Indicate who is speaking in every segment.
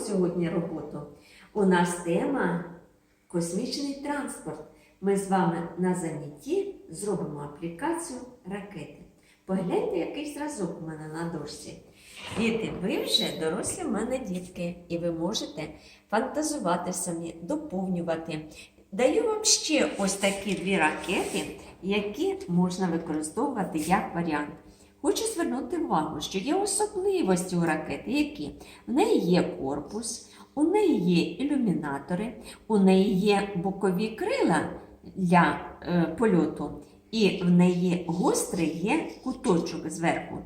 Speaker 1: сьогодні роботу. У нас тема космічний транспорт. Ми з вами на занятті зробимо аплікацію ракети. Погляньте, який зразок у мене на дошці. Діти, ви вже дорослі в мене дітки, і ви можете фантазувати самі, доповнювати. Даю вам ще ось такі дві ракети, які можна використовувати як варіант. Хочу звернути увагу, що є особливості у ракети, які в неї є корпус, у неї є ілюмінатори, у неї є бокові крила для е, польоту, і в неї гострий є куточок зверху.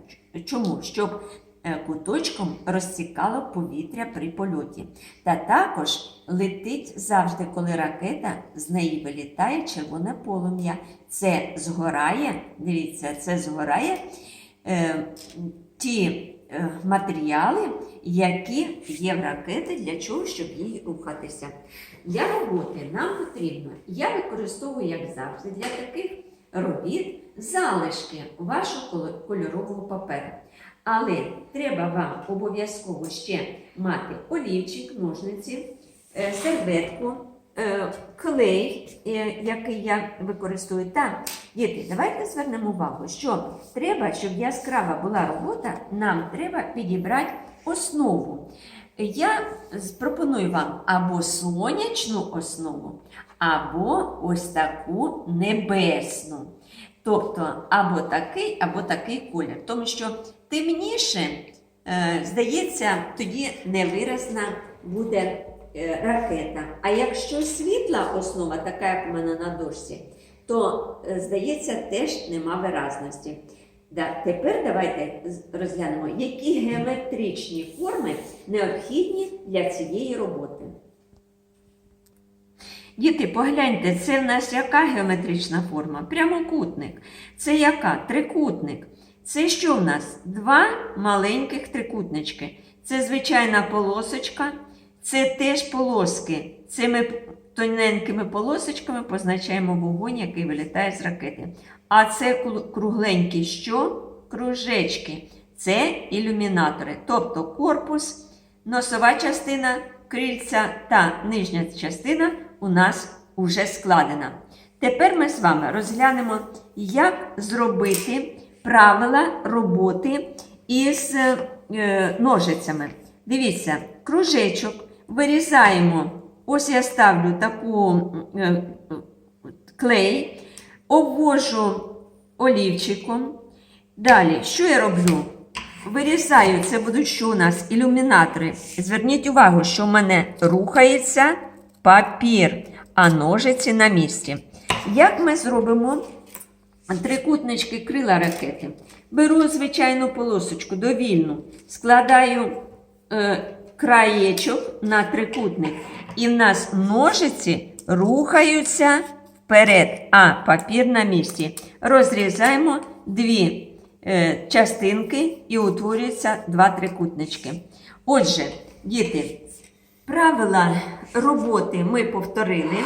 Speaker 1: Чому? Щоб е, куточком розцікало повітря при польоті. Та також летить завжди, коли ракета з неї вилітає червоне полум'я. Це згорає, дивіться, це згорає ті е, матеріали, які є в ракети для чого, щоб їй рухатися. Для роботи нам потрібно, я використовую, як завжди, для таких робіт залишки вашого кольорового паперу. Але треба вам обов'язково ще мати олівчик, ножниці, е, серветку, е, клей, е, який я використовую. Так, діти, давайте звернемо увагу, що треба, щоб яскрава була робота, нам треба підібрати основу. Я пропоную вам або сонячну основу, або ось таку небесну. Тобто або такий, або такий колір. Тому що темніше, е, здається, тоді невиразна буде е, ракета. А якщо світла основа, така як у мене на дошці, то, е, здається, теж нема виразності. Да, тепер давайте розглянемо, які геометричні форми необхідні для цієї роботи. Діти, погляньте, це в нас яка геометрична форма? Прямокутник. Це яка? Трикутник. Це що в нас? Два маленьких трикутнички. Це звичайна полосочка, це теж полоски. Цими тоненькими полосочками позначаємо вогонь, який вилітає з ракети. А це кругленькі що? Кружечки. Це ілюмінатори. Тобто корпус, носова частина крильця та нижня частина у нас уже складена. Тепер ми з вами розглянемо, як зробити правила роботи із е, ножицями. Дивіться, кружечок вирізаємо. Ось я ставлю таку е, клей, обвожу олівчиком. Далі, що я роблю? Вирізаю, це будуть що у нас ілюмінатори. Зверніть увагу, що в мене рухається папір, а ножиці на місці. Як ми зробимо трикутнички крила ракети? Беру звичайну полосочку довільну, складаю е, краєчок на трикутник, і в нас ножиці рухаються вперед, а папір на місці. Розрізаємо дві е, частинки і утворюються два трикутнички. Отже, діти, правила роботи ми повторили.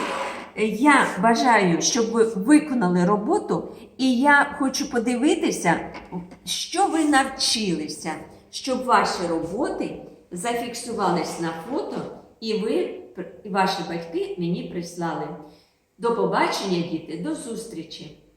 Speaker 1: Я бажаю, щоб ви виконали роботу, і я хочу подивитися, що ви навчилися, щоб ваші роботи зафіксувались на фото, і ви, і ваші батьки мені прислали. До побачення, діти, до зустрічі!